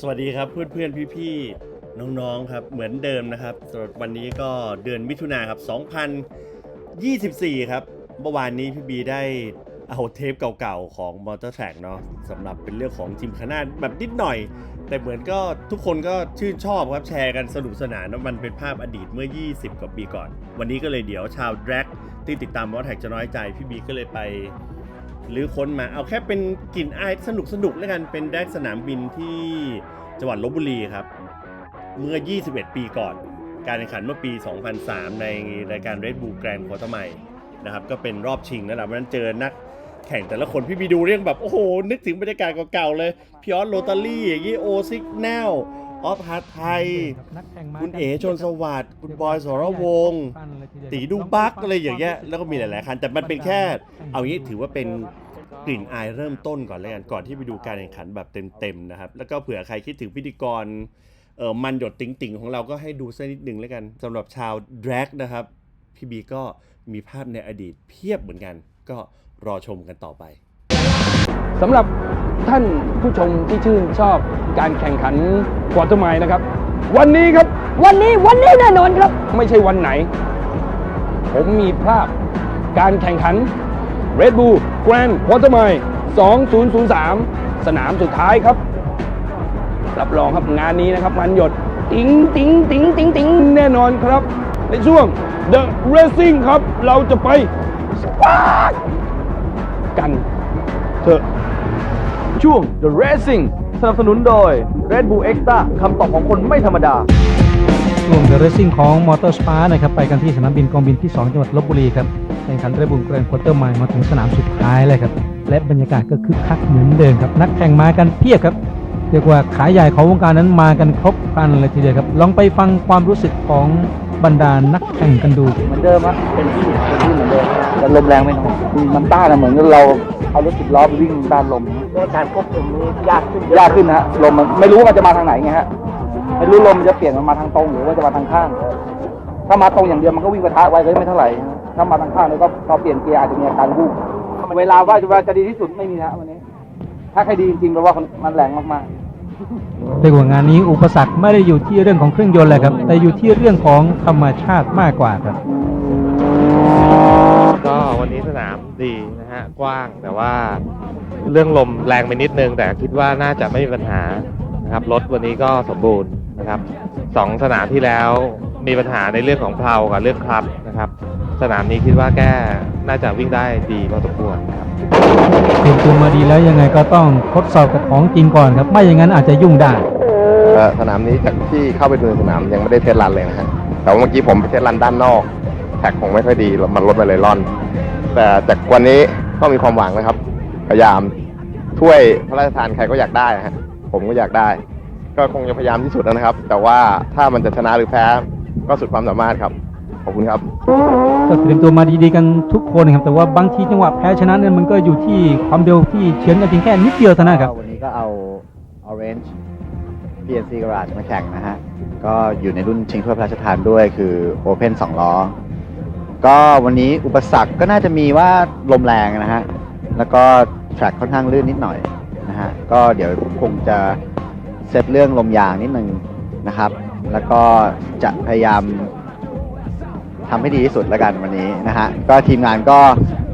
สวัสดีครับเพื่อนๆพี่ๆน้องๆครับเหมือนเดิมนะครับสำหรับวันนี้ก็เดือนมิถุนาครับ 2024 ครับเมื่อวานนี้พี่บีได้เอาเทปเก่าๆของ m o t o r Track เนาะสำหรับเป็นเรื่องของจิมคานาแบบนิดหน่อย แต่เหมือนก็ทุกคนก็ชื่นชอบครับแชร์กันสนุกสนานว่ามันเป็นภาพอดีตเมื่อ 20 กว่าปีก่อน วันนี้ก็เลยเดี๋ยวชาว Drag ที่ติดตาม m o t o r Track จะน้อยใจ พี่บีก็เลยไป หรือค้นมาเอาแค่เป็นกลิ่นอายสนุกสนุกแล้วกันเป็นแดกสนามบินที่จังหวัดลบบุรีครับ เมื่อ 21 ปีก่อน การแข่งขันเมื่อปี 2003 ในรายการ Red Bull Grand q u a r t e r m i l e นะครับก็เป็นรอบชิงนั่นแหละวันนั้นเจอนักแข่งแต่ละคนพี่บีดูเรื่องแบบ โอ้โห นึกถึงบรรยากาศเก่าๆเลย พี่ออสโรตารี่อย่างนี้โอซิกแนล ออฟฮาร์ไทย คุณเอ๋ชนสวัสดิ์คุณบอยสรวงศ์ตีดูบักอะไรอย่างเงี้ยแล้วก็มีหลาย ๆ คัน แต่มันเป็นแค่ เอางี้ถือว่าเป็นกลิ่นอายเริ่มต้นก่อนแล้วกันก่อนที่ไปดูการแข่งขันแบบเต็ม ๆ นะครับ แล้วก็เผื่อใครคิดถึงพิธีกรเออมันหยดติ่ง ๆ ของเราก็ให้ดูสักนิดหนึ่งแล้วกันสำหรับชาว drag นะครับพี่บีก็มีภาพในอดีตเพียบเหมือนกัน ก็รอชมกันต่อไปสำหรับท่านผู้ชมที่ชื่นชอบ การแข่งขันควอเตอร์ไมล์นะครับ วันนี้ครับวันนี้วันนี้แน่นอนครับ ไม่ใช่วันไหน ผมมีภาพการแข่งขัน Red Bull Grand Quarter Mile 2003 สนามสุดท้ายครับ รับรองครับงานนี้นะครับมันหยดติ๋งติ๋งติ๋งติ๋งติ๋งแน่นอนครับ ในช่วง The Racing ครับ เราจะไปสปาร์ตกันเถอะช่วง The Racing สนับสนุนโดย Red Bull Extra คำตอบของคนไม่ธรรมดา ช่วงเดอะเรซซิ่งของมอเตอร์สปาร์นะครับไปกันที่สนามบินกองบินที่ 2 จังหวัดลบบุรีครับแข่งขันเรบุลแกรนด์ควอเตอร์ไมล์มาถึงสนามสุดท้ายเลยครับ และบรรยากาศก็คึกคักเหมือนเดิมครับ นักแข่งมากันเพียบครับ เรียกว่าขายใหญ่ของวงการนั้นมากันครบครันเลยทีเดียวครับ ลองไปฟังความรู้สึกของ บรรดานักแข่งกันดูเหมือนเดิมครับเป็นที่เป็นที่เหมือนเดิมแต่ลมแรงไม่น้อยมันต้านอะเหมือนกับเราเอารถสิบล้อไปวิ่งต้านลมการควบคุมนี้ยากขึ้นยากขึ้นนะฮะลมมันไม่รู้ว่ามันจะมาทางไหนไงฮะไม่รู้ลมมันจะเปลี่ยนมันมาทางตรงหรือว่าจะมาทางข้าง ถ้ามาตรงอย่างเดียวมันก็วิ่งปะทะไว้ก็ไม่เท่าไหร่ถ้ามาทางข้างเนี่ยก็ก็เปลี่ยนเกียร์อาจจะมีอาการวูบเวลาว่าจะว่าจะดีที่สุดไม่มีนะวันนี้ ถ้าใครดีจริงๆแปลว่ามันแรงมากๆ เรียกว่างานนี้อุปสรรคไม่ได้อยู่ที่เรื่องของเครื่องยนต์เลยครับ แต่อยู่ที่เรื่องของธรรมชาติมากกว่าครับ ก็วันนี้สนามดีนะฮะกว้างแต่ว่าเรื่องลมแรงไปนิดนึง แต่คิดว่าน่าจะไม่มีปัญหานะครับรถวันนี้ก็สมบูรณ์นะครับสองสนามที่แล้วมีปัญหาในเรื่องของเพลากับเรื่องคลับนะครับ สนามนี้คิดว่าแก้น่าจะวิ่งได้ดีพอสมควรนะครับเตรียมตัวมาดีแล้วยังไงก็ต้องทดสอบกับของจริงก่อนครับ ไม่อย่างนั้นอาจจะยุ่งได้เอ่อสนามนี้จากที่เข้าไปดูในสนามยังไม่ได้เทสรันเลยนะฮะแต่ว่าเมื่อกี้ผมไปเทสรันด้านนอกแท็กคงไม่ค่อยดีมันลดไปเลยร่อน แต่จากวันนี้ก็มีความหวังนะครับพยายามถ้วยพระราชทานใครก็อยากได้นะฮะผมก็อยากได้ ก็คงจะพยายามที่สุดนะครับ แต่ว่าถ้ามันจะชนะหรือแพ้ก็สุดความสามารถครับ ขอบคุณครับก็เตรียมตัวมาดีๆกันทุกคนครับแต่ว่าบางทีจังหวะแพ้ชนะเนี่ยมันก็อยู่ที่ความเร็วที่เฉือนกันเพียงแค่นิดเดียวเท่านั้นครับวันนี้ก็เอา Orange PNC Garage มาแข่งนะฮะ ก็อยู่ในรุ่นชิงถ้วยพระราชทานด้วยคือ Open 2 ล้อ ก็วันนี้อุปสรรคก็น่าจะมีว่าลมแรงนะฮะ แล้วก็ track ค่อนข้างลื่นนิดหน่อยนะฮะ ก็เดี๋ยวคงจะเซตเรื่องลมยางนิดนึงนะครับ แล้วก็จะพยายาม ทำให้ดีที่สุดแล้วกันวันนี้นะฮะก็ทีมงานก็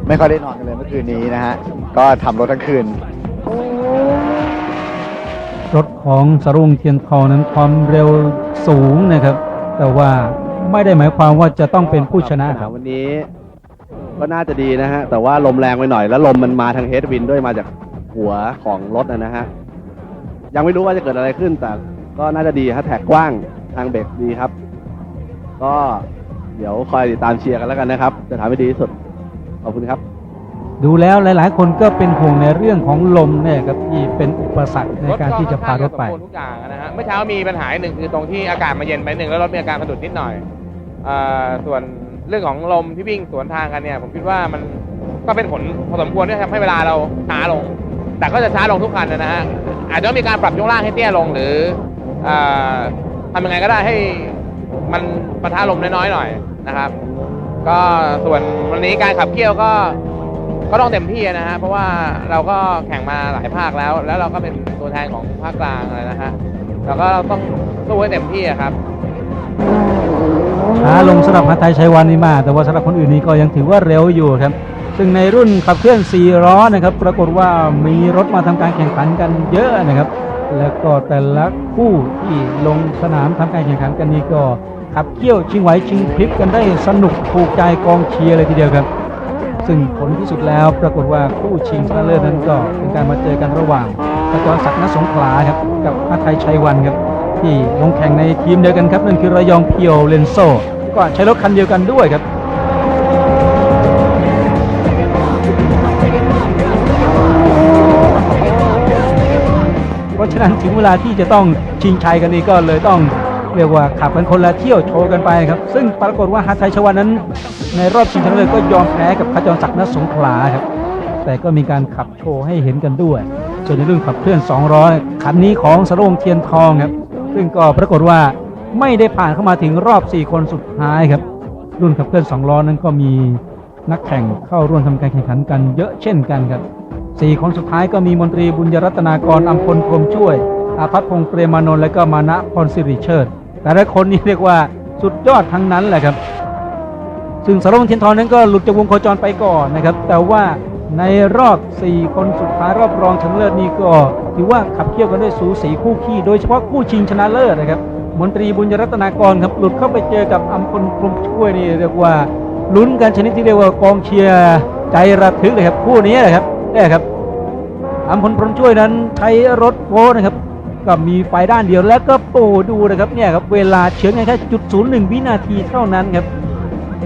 ไม่ค่อยได้นอนกันเลยเมื่อคืนนี้นะฮะก็ทำรถทั้งคืน รถของสรุงเทียนทองนั้นความเร็วสูงนะครับ แต่ว่าไม่ได้หมายความว่าจะต้องเป็นผู้ชนะครับวันนี้ ก็น่าจะดีนะฮะแต่ว่าลมแรงไปหน่อยแล้วลมมันมาทางเฮดวินด้วยมาจากหัวของรถนะนะฮะยังไม่รู้ว่าจะเกิดอะไรขึ้นแต่ก็น่าจะดีฮะแท็กกว้างทางเบรกดีครับ ก็ เดี๋ยวคอยติดตามเชียร์กันแล้วกันนะครับ จะทำให้ดีที่สุด ขอบคุณครับ ดูแล้วหลาย ๆ คนก็เป็นห่วงในเรื่องของลมเนี่ยครับที่เป็นอุปสรรคในการที่จะพารถไปถก็ค่อนข้างจะสมบูรณ์ทุกอย่างนะฮะเมื่อเช้ามีปัญหาหนึ่งคือตรงที่อากาศมาเย็นไปหนึ่งแล้วรถมีอาการสะดุดนิดหน่อยเอ่อส่วนเรื่องของลมที่วิ่งสวนทางกันเนี่ย ผมคิดว่ามันก็เป็นผลพอสมควรที่ทำให้เวลาเราช้าลง แต่ก็จะช้าลงทุกคันนะฮะอาจจะต้องมีการปรับช่วงล่างให้เตี้ยลงหรือเอ่อทำยังไงก็ได้ให้ มันปะทะลมน้อยๆหน่อยนะครับ ก็ส่วนวันนี้การขับเคี่ยวก็ก็ต้องเต็มที่นะฮะเพราะว่าเราก็แข่งมาหลายภาคแล้ว แล้วเราก็เป็นตัวแทนของภาคกลางอะไรนะฮะเราก็ต้องสู้ให้เต็มที่ครับช้าลงสำหรับฮัทไทยชัยวันนี่มากแต่ว่าสำหรับคนอื่นนี่ก็ยังถือว่าเร็วอยู่ครับ ซึ่งในรุ่นขับเคลื่อน4ล้อนะครับ ปรากฏว่ามีรถมาทำการแข่งขันกันเยอะนะครับ แล้วก็แต่ละคู่ที่ลงสนามทำการแข่งขันกันนี่ก็ ขับเคี่ยวชิงไหวชิงพลิบกันได้สนุกถูกใจกองเชียร์เลยทีเดียวครับ ซึ่งผลที่สุดแล้วปรากฏว่าคู่ชิงชนะเลิศนั้นก็เป็นการมาเจอกันระหว่างขจรศักดิ์ณสงขลาครับกับอาไทยชัยวันครับที่ลงแข่งในทีมเดียวกันครับนั่นคือระยองเพียวเลนโซก็ใช้รถคันเดียวกันด้วยครับเพราะฉะนั้นถึงเวลาที่จะต้องชิงชัยกันนี่ก็เลยต้อง เรียกว่าขับกันคนละเที่ยวโชว์กันไปครับซึ่งปรากฏว่าฮัทไทชวันนั้น ในรอบชิงชนะเลิศก็ยอมแพ้กับขจรศักดิ์ณสงขลาครับแต่ก็มีการขับโชว์ให้เห็นกันด้วยส่วนในรุ่นขับเคลื่อน 200 คันนี้ของสโรงเทียนทองครับซึ่งก็ปรากฏว่าไม่ได้ผ่านเข้ามาถึงรอบ 4 คนสุดท้ายครับ รุ่นขับเคลื่อน2ล้อนั้นก็มีนักแข่งเข้าร่วมทำการแข่งขันกันเยอะเช่นกันครับสี่คนสุดท้ายก็มีมนตรีบุญยรัตนากรอัมพลพรมช่วย อาภัพพงษ์เปรมานนท์และก็มานะพรสิริเชิด แต่ละคนนี่เรียกว่าสุดยอดทั้งนั้นแหละครับ ซึ่งสารวงเทียนทองนั้นก็หลุดจากวงโคจรไปก่อนนะครับ แต่ว่าในรอบ 4 คนสุดท้ายรอบรองชนะเลิศนี่ก็ถือว่าขับเคี่ยวกันด้วยสูสีคู่ขี้โดยเฉพาะคู่ชิงชนะเลิศนะครับมนตรีบุญยรัตนากรครับหลุดเข้าไปเจอกับอัมพลพรมช่วยนี่เรียกว่าลุ้นกันชนิดที่เรียกว่ากองเชียร์ใจระทึกเลยครับคู่นี้นะครับเนี่ครับอัมพลพรมช่วยนั้นใช้รถโฟนะครับ ก็มีไฟด้านเดียวแล้วก็โอ้ดูนะครับเนี่ยครับเวลาเฉือนกันแค่จุดศูนย์หนึ่งวินาทีเท่านั้นครับ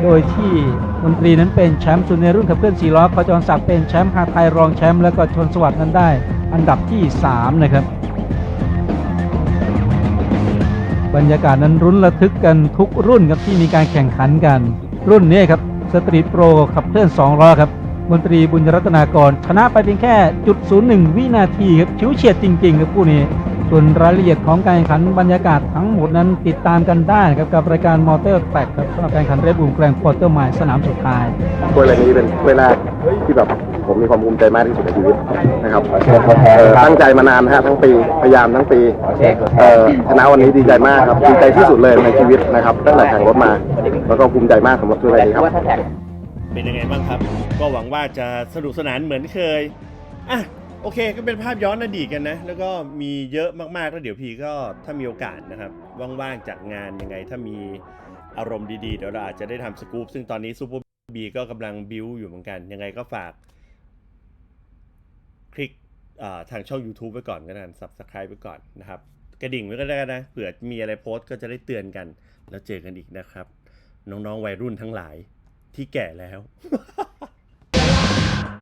โดยที่มนตรีนั้นเป็นแชมป์ส่วนในรุ่นขับเคลื่อน4ล้อขจรศักดิ์เป็นแชมป์ฮาไทยรองแชมป์แล้วก็ชนสวัสดิ์นั้นได้ อันดับที่ 3 นะครับ บรรยากาศนั้นรุนระทึกกันทุกรุ่นครับที่มีการแข่งขันกัน รุ่นนี้ครับสตรีทโปรขับเคลื่อน2ล้อครับมนตรีบุญรัตนากร ชนะไปเพียงแค่จุดศูนย์หนึ่งวินาทีครับชิวเฉียดจริงๆครับคู่นี้ ส่วนรายละเอียดของการแข่งขันบรรยากาศทั้งหมดนั้นติดตามกันได้ครับกับรายการมอเตอร์แตกครับสำหรับการแข่งขันเรดบูลแกรนด์ควอเตอร์ไมล์สนามสุดท้ายถ้วยอะไรนี้เป็นถ้วยแรกที่แบบผมมีความภูมิใจมากที่สุดในชีวิตนะครับเอ่อตั้งใจมานานนะฮะทั้งปีพยายามทั้งปีเอ่อชนะวันนี้ดีใจมากครับดีใจที่สุดเลยในชีวิตนะครับตั้งแต่แข่งรถมา แล้วก็ภูมิใจมากสำหรับถ้วยใบนี้ครับเป็นยังไงบ้างครับ ก็หวังว่าจะสนุกสนานเหมือนเคยอะ โอเคก็เป็นภาพย้อนอดีตกันนะ แล้วก็มีเยอะมากๆแล้วเดี๋ยวพี่ก็ถ้ามีโอกาสนะครับ ว่างๆจากงานยังไง ถ้ามีอารมณ์ดีๆ เดี๋ยวเราอาจจะได้ทำสกู๊ปซึ่งตอนนี้ซูเปอร์บีก็กำลังบิวอยู่เหมือนกัน ยังไงก็ฝาก คลิกทางช่อง YouTube ไว้ก่อนก็ได้ subscribe ไว้ก่อนนะครับ กระดิ่งไว้ก็ได้นะเผื่อมีอะไรโพสต์ก็จะได้เตือนกัน แล้วเจอกันอีกนะครับ น้องๆวัยรุ่นทั้งหลายที่แก่แล้ว